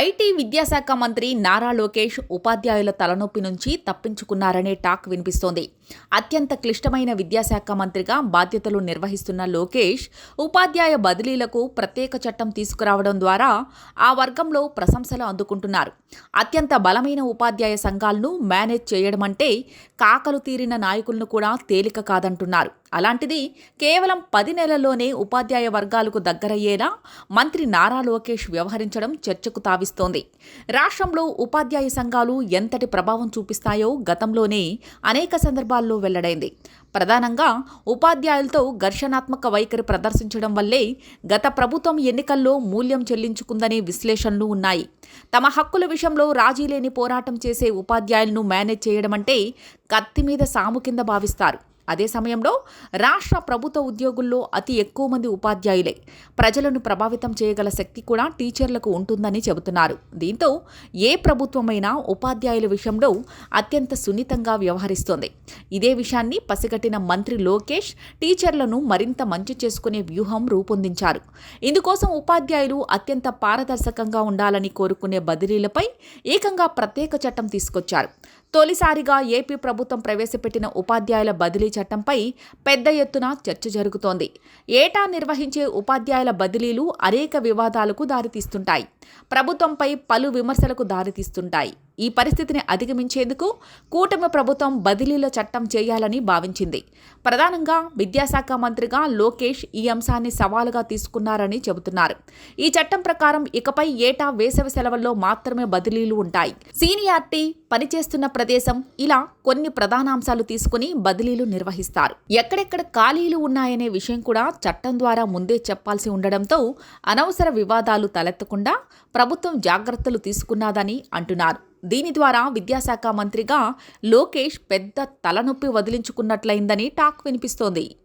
IT విద్యాశాఖ మంత్రి నారా లోకేష్ ఉపాధ్యాయుల తలనొప్పి నుంచి తప్పించుకున్నారనే టాక్ వినిపిస్తోంది. అత్యంత క్లిష్టమైన విద్యాశాఖ మంత్రిగా బాధ్యతలు నిర్వహిస్తున్న లోకేష్ ఉపాధ్యాయ బదిలీలకు ప్రత్యేక చట్టం తీసుకురావడం ద్వారా ఆ వర్గంలో ప్రశంసలు అందుకుంటున్నారు. అత్యంత బలమైన ఉపాధ్యాయ సంఘాలను మేనేజ్ చేయడం అంటే కాకలు తీరిన నాయకులను కూడా తేలిక కాదంటున్నారు. అలాంటిది కేవలం పది నెలల్లోనే ఉపాధ్యాయ వర్గాలకు దగ్గరయ్యేలా మంత్రి నారా లోకేష్ వ్యవహరించడం చర్చకు తావిస్తుంది. రాష్ట్రంలో ఉపాధ్యాయ సంఘాలు ఎంతటి ప్రభావం చూపిస్తాయో గతంలోనే అనేక సందర్భాల్లో వెల్లడైంది. ప్రధానంగా ఉపాధ్యాయులతో ఘర్షణాత్మక వైఖరి ప్రదర్శించడం వల్లే గత ప్రభుత్వం ఎన్నికల్లో మూల్యం చెల్లించుకుందనే విశ్లేషణలు ఉన్నాయి. తమ హక్కుల విషయంలో రాజీ లేని పోరాటం చేసే ఉపాధ్యాయులను మేనేజ్ చేయడం అంటే కత్తి మీద సాము కింద భావిస్తారు. అదే సమయంలో రాష్ట్ర ప్రభుత్వ ఉద్యోగుల్లో అతి ఎక్కువ మంది ఉపాధ్యాయులే. ప్రజలను ప్రభావితం చేయగల శక్తి కూడా టీచర్లకు ఉంటుందని చెబుతున్నారు. దీంతో ఏ ప్రభుత్వమైనా ఉపాధ్యాయుల విషయంలో అత్యంత సున్నితంగా వ్యవహరిస్తోంది. ఇదే విషయాన్ని పసిగట్టిన మంత్రి లోకేష్ టీచర్లను మరింత మంచి చేసుకునే వ్యూహం రూపొందించారు. ఇందుకోసం ఉపాధ్యాయులు అత్యంత పారదర్శకంగా ఉండాలని కోరుకునే బదిలీలపై ఏకంగా ప్రత్యేక చట్టం తీసుకొచ్చారు. తొలిసారిగా ఏపీ ప్రభుత్వం ప్రవేశపెట్టిన ఉపాధ్యాయుల బదిలీ చట్టంపై పెద్ద ఎత్తున చర్చ జరుగుతోంది. ఏటా నిర్వహించే ఉపాధ్యాయుల బదిలీలు అనేక వివాదాలకు దారితీస్తుంటాయి. ప్రభుత్వంపై పలు విమర్శలకు దారితీస్తుంటాయి. ఈ పరిస్థితిని అధిగమించేందుకు కూటమి ప్రభుత్వం బదిలీల చట్టం చేయాలని భావించింది. ప్రధానంగా విద్యాశాఖ మంత్రిగా లోకేష్ ఈ అంశాన్ని సవాలుగా తీసుకున్నారని చెబుతున్నారు. ఈ చట్టం ప్రకారం ఇకపై ఏటా వేసవి సెలవుల్లో మాత్రమే బదిలీలు ఉంటాయి. సీనియార్టీ పనిచేస్తున్న ప్రదేశం ఇలా కొన్ని ప్రధాన అంశాలు తీసుకుని బదిలీలు నిర్వహిస్తారు. ఎక్కడెక్కడ ఖాళీలు ఉన్నాయనే విషయం కూడా చట్టం ద్వారా ముందే చెప్పాల్సి ఉండడంతో అనవసర వివాదాలు తలెత్తకుండా ప్రభుత్వం జాగ్రత్తలు తీసుకున్నదని అంటున్నారు. దీని ద్వారా విద్యాశాఖ మంత్రిగా లోకేష్ పెద్ద తలనొప్పి వదిలించుకున్నట్లయిందని టాక్ వినిపిస్తోంది.